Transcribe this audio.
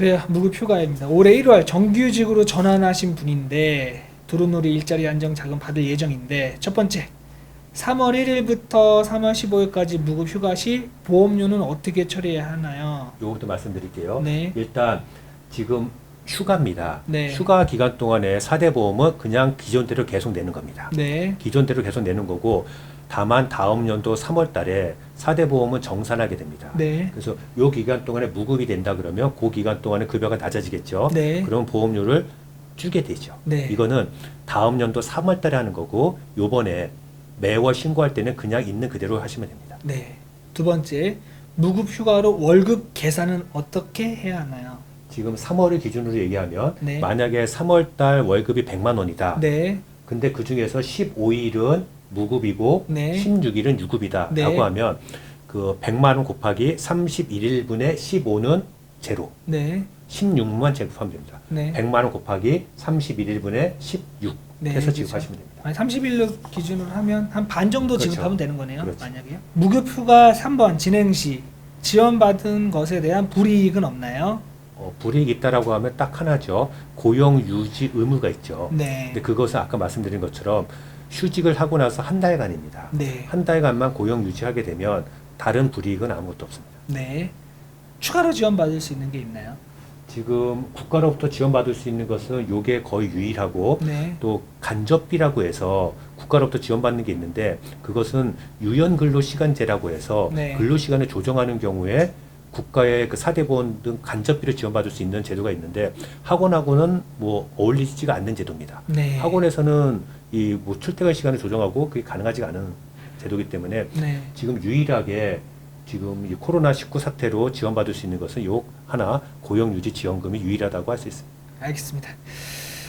그래요. 무급 휴가입니다. 올해 1월 정규직으로 전환하신 분인데 두루누리 일자리 안정 자금 받을 예정인데 첫 번째 3월 1일부터 3월 15일까지 무급 휴가 시 보험료는 어떻게 처리해야 하나요? 요것도 말씀드릴게요. 네. 일단 지금 휴가입니다. 네. 휴가 기간 동안에 4대 보험은 그냥 기존대로 계속 내는 겁니다. 네. 기존대로 계속 내는 거고 다만 다음 연도 3월 달에 4대 보험은 정산하게 됩니다. 네. 그래서 요 기간 동안에 무급이 된다 그러면 그 기간 동안에 급여가 낮아지겠죠. 네. 그럼 보험료를 주게 되죠. 네. 이거는 다음 연도 3월 달에 하는 거고 요번에 매월 신고할 때는 그냥 있는 그대로 하시면 됩니다. 네. 두 번째 무급 휴가로 월급 계산은 어떻게 해야 하나요? 지금 3월을 기준으로 얘기하면 네. 만약에 3월 달 월급이 100만 원이다. 네. 근데 그 중에서 15일은 무급이고 네. 16일은 유급이다라고 네. 하면 그 100만 원 곱하기 31일분의 15는 제로. 네. 16만 제곱하면 됩니다. 네. 100만 원 곱하기 31일분의 16 네, 해서 그렇죠. 지급하시면 됩니다. 아니 30일로 기준으로 하면 한 반 정도 그렇죠. 지급하면 되는 거네요. 그렇죠. 만약에요. 무급 휴가 3번 진행 시 지원받은 것에 대한 불이익은 없나요? 어, 불이익 있다라고 하면 딱 하나죠. 고용 유지 의무가 있죠. 네. 근데 그것은 아까 말씀드린 것처럼 휴직을 하고 나서 한 달간입니다. 네. 한 달간만 고용 유지하게 되면 다른 불이익은 아무것도 없습니다. 네. 추가로 지원받을 수 있는 게 있나요? 지금 국가로부터 지원받을 수 있는 것은 요게 거의 유일하고 네. 또 간접비라고 해서 국가로부터 지원받는 게 있는데 그것은 유연 근로 시간제라고 해서 네. 근로 시간을 조정하는 경우에 국가의 그 사대보험 등 간접비를 지원받을 수 있는 제도가 있는데 학원하고는 뭐 어울리지가 않는 제도입니다. 네. 학원에서는 이 뭐 출퇴근 시간을 조정하고 그게 가능하지가 않은 제도이기 때문에 네. 지금 유일하게 지금 이 코로나 19 사태로 지원받을 수 있는 것은 요 하나 고용유지 지원금이 유일하다고 할 수 있습니다. 알겠습니다.